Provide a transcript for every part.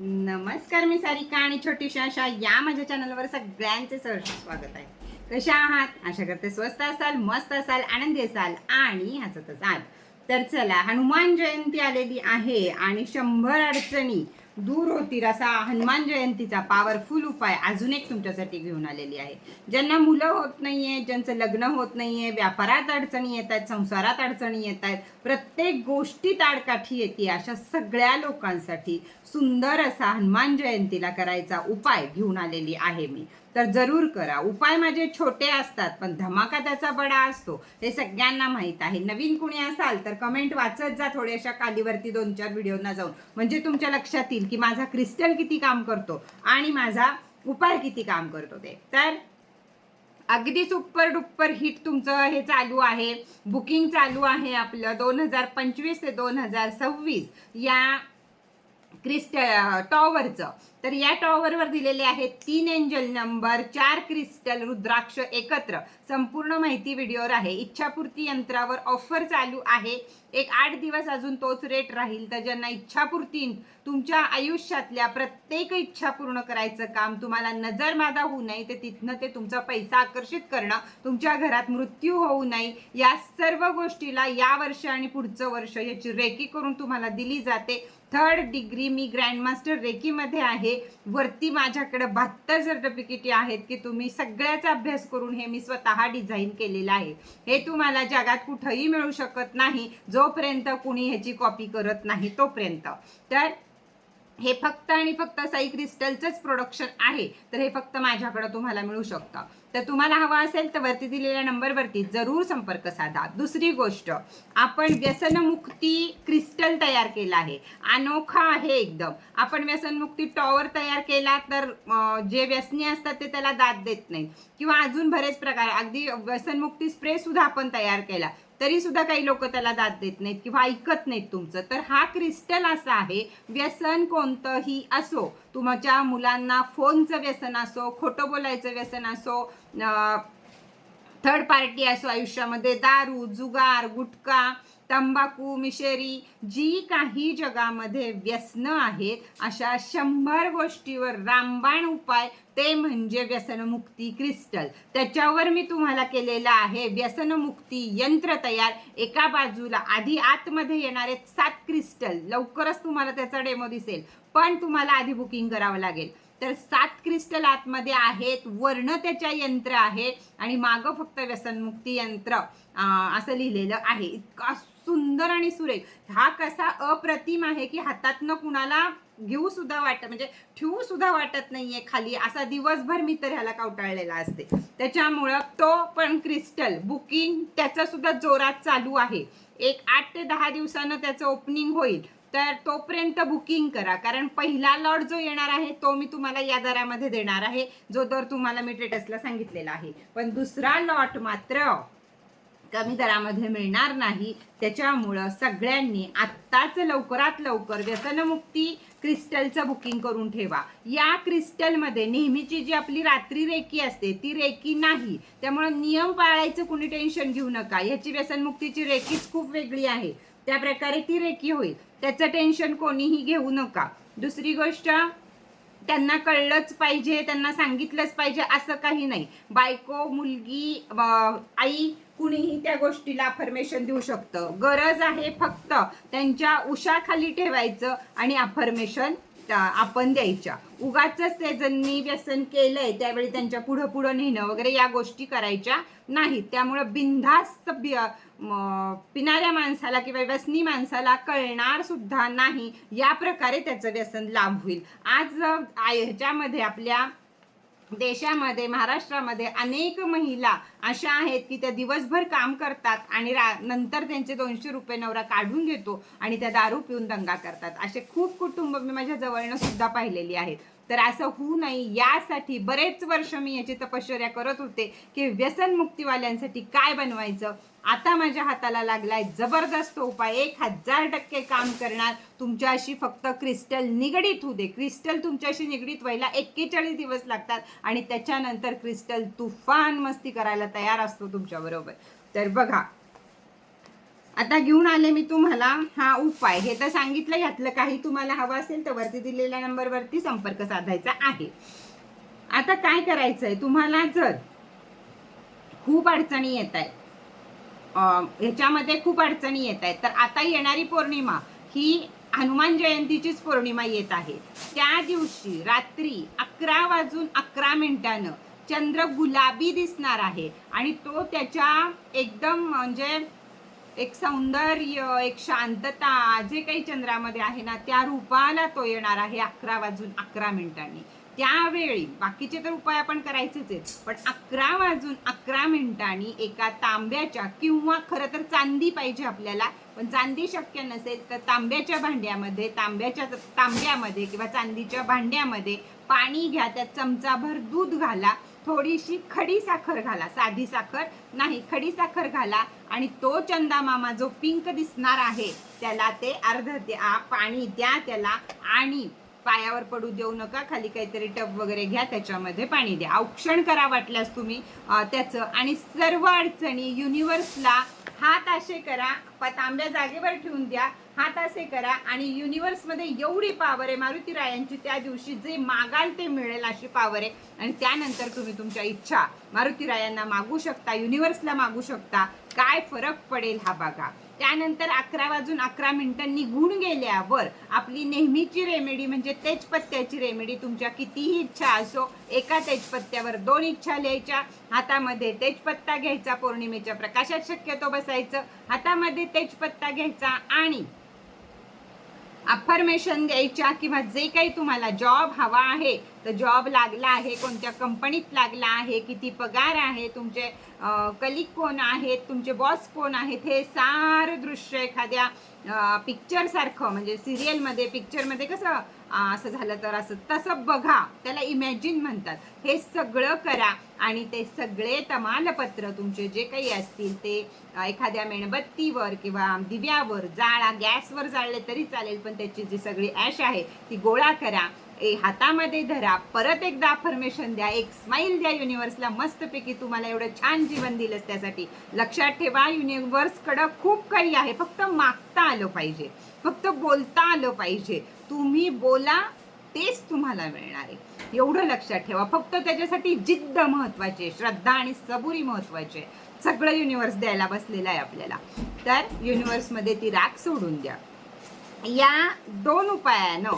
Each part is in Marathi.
नमस्कार मी सारिका आणि छोटीशा आशा या माझ्या चॅनलवर सगळ्यांचे सहर्ष स्वागत आहे. कशा आहात? आशा करते स्वस्त असाल मस्त असाल आनंदी असाल आणि हसत असाल. तर चला हनुमान जयंती आलेली आहे आणि शंभर अडचणी दूर होतील असा हनुमान जयंतीचा पॉवरफुल उपाय अजून एक तुमच्यासाठी घेऊन आलेली आहे. ज्यांना मुलं होत नाही आहे ज्यांचं लग्न होत नाही आहे व्यापारात अडचणी येत आहेत संसारात अडचणी येत आहेत प्रत्येक गोष्टीत आडकाठी येते अशा सगळ्या लोकांसाठी सुंदर असा हनुमान जयंतीला करायचा उपाय घेऊन आलेली आहे मी. तर जरूर करा. उपाय माझे छोटे असतात पण धमाका त्याचा बडा असतो. हे सगळ्यांना माहीत आहे. नवीन कुणी असाल तर कमेंट वाचत जा थोड्याशा कालीवरती दोन चार व्हिडिओना जाऊन. म्हणजे तुमच्या लक्षात येईल की माझा क्रिस्टल किती काम करतो आणि माझा उपाय किती काम करतो ते. तर अगदी सुपर डुप्पर हिट तुमचं हे चालू आहे. बुकिंग चालू आहे आपलं दोन हजार पंचवीस ते दोन हजार सव्वीस. या क्रिस्ट टॉवरचं. तर या टॉवरवर दिलेले आहेत तीन एंजल नंबर चार क्रिस्टल रुद्राक्ष एकत्र. संपूर्ण माहिती व्हिडिओवर आहे. इच्छापूर्ती यंत्रावर ऑफर चालू आहे. एक आठ दिवस अजून तोच रेट राहील. तर ज्यांना इच्छापूर्ती तुमच्या आयुष्यातल्या प्रत्येक इच्छा पूर्ण करायचं काम तुम्हाला नजरमादा होऊ नये ते तिथनं ते तुमचा पैसा आकर्षित करणं तुमच्या घरात मृत्यू होऊ नये या सर्व गोष्टीला या वर्ष आणि पुढचं वर्ष याची रेकी करून तुम्हाला दिली जाते. थर्ड डिग्री मी ग्रँडमास्टर रेकीमध्ये आहे. वरती माझ्याकडे बहात्तर सर्टिफिकेटी आहेत की तुम्ही सगळ्याचा अभ्यास करून हे मी स्वतः डिझाईन केलेलं आहे. हे तुम्हाला जगात कुठंही मिळू शकत नाही. जोपर्यंत कुणी ह्याची कॉपी करत नाही तोपर्यंत. तर हे फक्त आणि फक्त साई क्रिस्टलचंच प्रोडक्शन आहे. तर हे फक्त माझ्याकडं तुम्हाला मिळू शकतं. तर तुम्हाला हवं असेल तर वरती दिलेल्या नंबरवरती जरूर संपर्क साधा. दुसरी गोष्ट आपण व्यसनमुक्ती क्रिस्टल तयार केला आहे. अनोखा आहे एकदम. आपण व्यसनमुक्ती टॉवर तयार केला तर जे व्यसनी असतात ते त्याला दाद देत नाहीत. किंवा अजून बरेच प्रकार अगदी व्यसनमुक्ती स्प्रे सुद्धा आपण तयार केला. तरी सुद्धा काही लोक त्याला दाद देत नाहीत किंवा ऐकत नाहीत तुमचं. तर हा क्रिस्टल असा आहे व्यसन कोणतंही असो तुमच्या मुलांना फोनचं व्यसन असो खोटं बोलायचं व्यसन असो थर्ड पार्टी असो आयुष्यामध्ये दारू जुगार गुटखा तंबाखू मिशेरी जी काही जगामध्ये व्यसनं आहेत अशा शंभर गोष्टीवर रामबाण उपाय ते म्हणजे व्यसनमुक्ती क्रिस्टल. त्याच्यावर मी तुम्हाला केलेलं आहे व्यसनमुक्ती यंत्र तयार. एका बाजूला आधी आतमध्ये येणारे सात क्रिस्टल. लवकरच तुम्हाला त्याचा डेमो दिसेल. पण तुम्हाला आधी बुकिंग करावं लागेल. तर सात क्रिस्टल आतमध्ये आहेत वर्ण त्याच्या यंत्र आहे आणि मागं फक्त व्यसनमुक्ती यंत्र असं लिहिलेलं आहे. इतका सुंदर आणि सुरेख. हा कसा अप्रतिम आहे की हातातनं कुणाला घेऊ सुद्धा वाटत म्हणजे ठेवू सुद्धा वाटत नाहीये खाली. असा दिवसभर मी तर ह्याला कवटाळलेला असते. त्याच्यामुळं तो पण क्रिस्टल. बुकिंग त्याचं सुद्धा जोरात चालू आहे. एक आठ ते दहा दिवसानं त्याचं ओपनिंग होईल. तर तोपर्यंत बुकिंग करा. कारण पहिला लॉट जो येणार आहे तो मी तुम्हाला या दरामध्ये देणार आहे. जो दर तुम्हाला मी स्टेटसला सांगितलेला आहे. पण दुसरा लॉट मात्र कमी दरामध्ये मिळणार नाही. त्याच्यामुळं सगळ्यांनी आत्ताच लवकरात लवकर व्यसनमुक्ती क्रिस्टलचं बुकिंग करून ठेवा. या क्रिस्टलमध्ये नेहमीची जी आपली रात्री रेकी असते ती रेकी नाही. त्यामुळं नियम पाळायचं कुणी टेन्शन घेऊ नका. ह्याची व्यसनमुक्तीची रेकीच खूप वेगळी आहे. त्या प्रकारे ती रेकी होईल. त्याचं टेन्शन कोणीही घेऊ नका. दुसरी गोष्ट त्यांना कळलंच पाहिजे त्यांना सांगितलंच पाहिजे असं काही नाही. बायको मुलगी आई कुणीही त्या गोष्टीला अफर्मेशन देऊ शकतं. गरज आहे फक्त त्यांच्या उशाखाली ठेवायचं आणि अफर्मेशन आपण द्यायच्या. उगाच ते ज्यांनी व्यसन केलंय त्यावेळी त्यांच्या पुढं पुढं नेणं वगैरे या गोष्टी करायच्या नाहीत. त्यामुळं बिनधास्त म- पिणाऱ्या माणसाला किंवा व्यसनी माणसाला कळणार सुद्धा नाही. या प्रकारे त्याचं व्यसन लाभ होईल. आज ह्याच्यामध्ये आपल्या देशामध्ये महाराष्ट्रामध्ये अनेक महिला अशा आहेत की त्या दिवसभर काम करतात आणि रा नंतर त्यांचे दोनशे रुपये नवरा काढून घेतो आणि त्या दारू पिऊन दंगा करतात. असे खूप कुटुंब मी माझ्या जवळनं सुद्धा पाहिलेली आहेत. तर असं होऊ नये यासाठी बरेच वर्ष मी याची तपश्चर्या करत होते की व्यसनमुक्तीवाल्यांसाठी काय बनवायचं? आता माझ्या हाताला लागलाय जबरदस्त उपाय. एक हजार टक्के काम करणार. तुमच्याशी फक्त क्रिस्टल निगडीत होऊ दे. क्रिस्टल तुमच्याशी निगडीत व्हायला एक्केचाळीस दिवस लागतात आणि त्याच्यानंतर क्रिस्टल तुफान मस्ती करायला तयार असतो तुमच्याबरोबर तर बघा आता घेऊन आले मी तुम्हाला हा उपाय. हे तर सांगितलं यातलं काही तुम्हाला हवं असेल तर वरती दिलेल्या नंबरवरती संपर्क साधायचा आहे. आता काय करायचं आहे तुम्हाला जर खूप अडचणी येत आहेत ह्याच्यामध्ये खूप अडचणी येत आहेत. तर आता येणारी पौर्णिमा ही हनुमान जयंतीचीच पौर्णिमा येत आहे. त्या दिवशी रात्री अकरा वाजून अकरा मिनिटानं चंद्र गुलाबी दिसणार आहे आणि तो त्याच्या एकदम म्हणजे एक सौंदर्य एक शांतता जे काही चंद्रामध्ये आहे ना त्या रूपाला तो येणार आहे अकरा वाजून अकरा मिनिटांनी. त्यावेळी बाकीचे तर उपाय आपण करायचेच आहेत. पण अकरा वाजून अकरा मिनिटांनी एका तांब्याच्या किंवा खरं तर चांदी पाहिजे आपल्याला पण चांदी शक्य नसेल तर तांब्याच्या भांड्यामध्ये तांब्याच्या तांब्यामध्ये किंवा चांदीच्या भांड्यामध्ये पाणी घ्या त्यात चमचाभर दूध घाला थोडीशी खडी साखर घाला साधी साखर नाही खडी साखर घाला आणि तो चंदा मामा जो पिंक दिसणार आहे त्याला ते अर्ध द्या पाणी द्या त्याला आणि पायावर पडू देऊ नका खाली काहीतरी टब वगैरे घ्या त्याच्यामध्ये पाणी द्या. औक्षण करा वाटल्यास तुम्ही त्याचं. आणि सर्व अडचणी युनिव्हर्सला हात असे करा प- तांब्या जागेवर ठेवून द्या हात असे करा. आणि युनिव्हर्समध्ये एवढी पावर आहे मारुती रायांची त्या दिवशी जे मागाल ते मिळेल अशी पावर आहे. आणि त्यानंतर तुम्ही तुमच्या इच्छा मारुती रायांना मागू शकता युनिव्हर्सला मागू शकता. काय फरक पडेल हा बघा. त्यानंतर अकरा वाजून अकरा मिनिटं निघून गेल्यावर आपली नेहमीची रेमेडी म्हणजे तेजपत्त्याची रेमेडी तुमच्या कितीही इच्छा असो एका तेजपत्त्यावर दोन इच्छा लिहायच्या. हातामध्ये तेजपत्ता घ्यायचा पौर्णिमेच्या प्रकाशात शक्यतो बसायचं. हातामध्ये तेजपत्ता घ्यायचा आणि अफर्मेशन द्यायच्या किंवा जे काही तुम्हाला जॉब हवा आहे तर जॉब लागला आहे कोणत्या कंपनीत लागला आहे किती पगार आहे तुमचे कलिक कोण आहेत तुमचे बॉस कोण आहेत हे सारं दृश्य एखाद्या पिक्चरसारखं म्हणजे सिरियलमध्ये पिक्चरमध्ये कसं असं झालं तर असं. तसं बघा त्याला इमॅजिन म्हणतात. हे सगळं करा आणि ते सगळे तमालपत्र तुमचे जे काही असतील ते एखाद्या मेणबत्तीवर किंवा दिव्यावर जाळा गॅसवर जाळले तरी चालेल पण त्याची जी सगळी ॲश आहे ती गोळा करा. ए हातामध्ये धरा. परत एकदा अफर्मेशन द्या. एक स्माईल द्या युनिव्हर्सला मस्तपैकी तुम्हाला एवढं छान जीवन दिलंच त्यासाठी. लक्षात ठेवा युनिव्हर्सकडं खूप काही आहे. फक्त मागता आलं पाहिजे. फक्त बोलता आलं पाहिजे. तुम्ही बोला तेच तुम्हाला मिळणार आहे. एवढं लक्षात ठेवा. फक्त त्याच्यासाठी जिद्द महत्वाची आहे श्रद्धा आणि सबुरी महत्वाची आहे. सगळं युनिव्हर्स द्यायला बसलेलं आहे आपल्याला. तर युनिव्हर्समध्ये ती राख सोडून द्या. या दोन उपायानं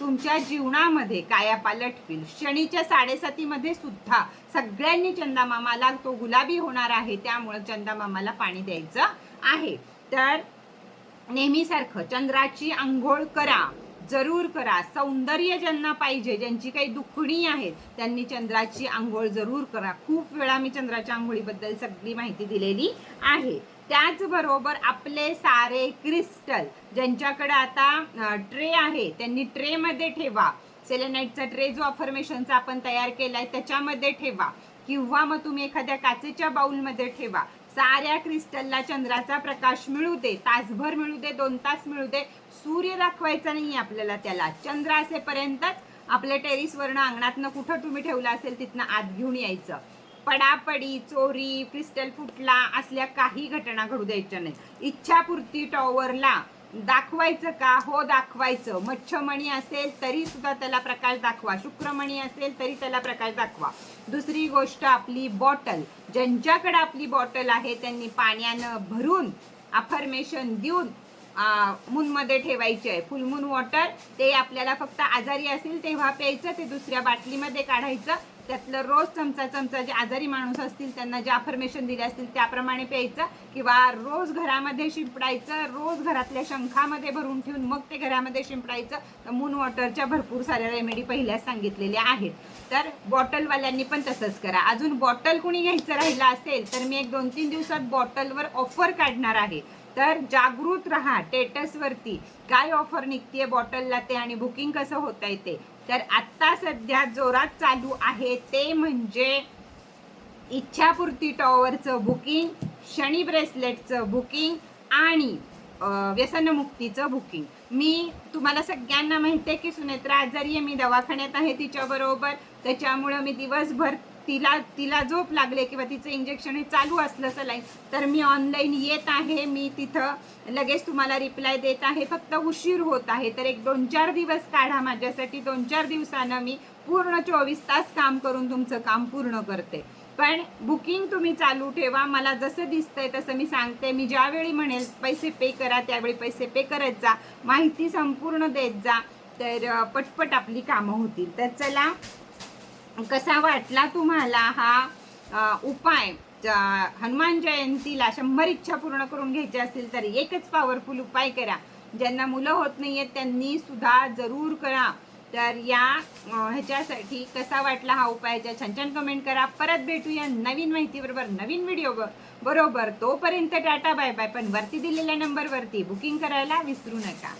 तुमच्या जीवनामध्ये कायापालट होईल. शनीच्या साडेसातीमध्ये सुद्धा सगळ्यांनी चंदामामाला तो गुलाबी होणार आहे त्यामुळं चंदामामाला पाणी द्यायचं आहे. तर नेहमीसारखं चंद्राची आंघोळ करा. जरूर करा. सौंदर्य ज्यांना पाहिजे ज्यांची काही दुखणी आहेत त्यांनी चंद्राची आंघोळ जरूर करा. खूप वेळा मी चंद्राच्या आंघोळीबद्दल सगळी माहिती दिलेली आहे. त्याचबरोबर आपले सारे क्रिस्टल ज्यांच्याकडे आता ट्रे आहे त्यांनी ट्रेमध्ये ठेवा. सेलेनाईटचा ट्रे जो अफर्मेशनचा आपण तयार केला आहे त्याच्यामध्ये ठेवा. किंवा मग तुम्ही एखाद्या काचेच्या बाउलमध्ये ठेवा. साऱ्या क्रिस्टलला चंद्राचा प्रकाश मिळू दे तासभर मिळू दे दोन तास मिळू दे सूर्य दाखवायचा नाही आपल्याला त्याला. चंद्र असेपर्यंतच आपल्या टेरिसवरनं अंगणातनं कुठं तुम्ही ठेवलं असेल तिथनं आत घेऊन यायचं. पडापडी चोरी क्रिस्टल फुटला असल्या काही घटना घडू द्यायच्या नाही इच्छापूर्ती टॉवरला दाखवायचं का? हो दाखवायचं. मच्छमणी असेल तरी सुद्धा त्याला प्रकाश दाखवा. शुक्रमणी असेल तरी त्याला प्रकाश दाखवा. दुसरी गोष्ट आपली बॉटल. ज्यांच्याकडे आपली बॉटल आहे त्यांनी पाण्यानं भरून अफर्मेशन देऊन मूनमध्ये ठेवायचे आहे. फुलमून वॉटर ते आपल्याला फक्त आजारी असेल तेव्हा प्यायचं ते दुसऱ्या बाटलीमध्ये काढायचं. त्यातलं रोज चमचा चमचा जे आजारी माणूस असतील त्यांना जे अफर्मेशन दिले असतील त्याप्रमाणे प्यायचं. किंवा रोज घरामध्ये शिंपडायचं रोज घरातल्या शंखामध्ये भरून ठेवून मग ते घरामध्ये शिंपडायचं. तर मून वॉटरच्या भरपूर साऱ्या रेमेडी पहिल्याच सांगितलेल्या आहेत. तर बॉटलवाल्यांनी पण तसंच करा. अजून बॉटल कुणी घ्यायचं राहिलं असेल तर मी एक दोन तीन दिवसात बॉटलवर ऑफर काढणार आहे. तर जागृत राहा टेटसवरती काय ऑफर निघतीये बॉटलला ते आणि बुकिंग कसं होत आहे ते? तर आत्ता सध्या जोरात चालू आहे ते म्हणजे इच्छापूर्ती टॉवरचं बुकिंग शनी ब्रेसलेटचं बुकिंग आणि व्यसनमुक्तीचं बुकिंग मी तुम्हाला सगळ्यांना माहिती आहे की सुनेत्रा आजारी आहे मी दवाखान्यात आहे तिच्याबरोबर. त्याच्यामुळं मी दिवसभर तिला तिला झोप लागले किंवा तिचं इंजेक्शन हे चालू असलं सलाईन तर मी ऑनलाईन येत आहे मी तिथं लगेच तुम्हाला रिप्लाय देत आहे. फक्त उशीर होत आहे. तर एक दोन चार दिवस काढा माझ्यासाठी. दोन चार दिवसानं मी पूर्ण चोवीस तास काम करून तुमचं काम पूर्ण करते. पण बुकिंग तुम्ही चालू ठेवा. मला जसं दिसतंय तसं मी सांगते. मी ज्यावेळी म्हणेल पैसे पे करा त्यावेळी पैसे पे करत जा. माहिती संपूर्ण देत जा. तर पटपट आपली कामं होतील. तर चला कसा वाटला तुम्हाला हा उपाय? हनुमान जयंतीला शंभर इच्छा पूर्ण करून घ्यायची असतील तर एकच पॉवरफुल उपाय करा. ज्यांना मुलं होत नाहीयेत त्यांनी सुद्धा जरूर करा. तर या ह्याच्यासाठी कसा वाटला हा उपायाच्या छान छान कमेंट करा. परत भेटूया नवीन माहितीबरोबर नवीन व्हिडिओ बरोबर. तोपर्यंत टाटा बाय बाय पण वरती दिलेल्या नंबरवरती बुकिंग करायला विसरू नका.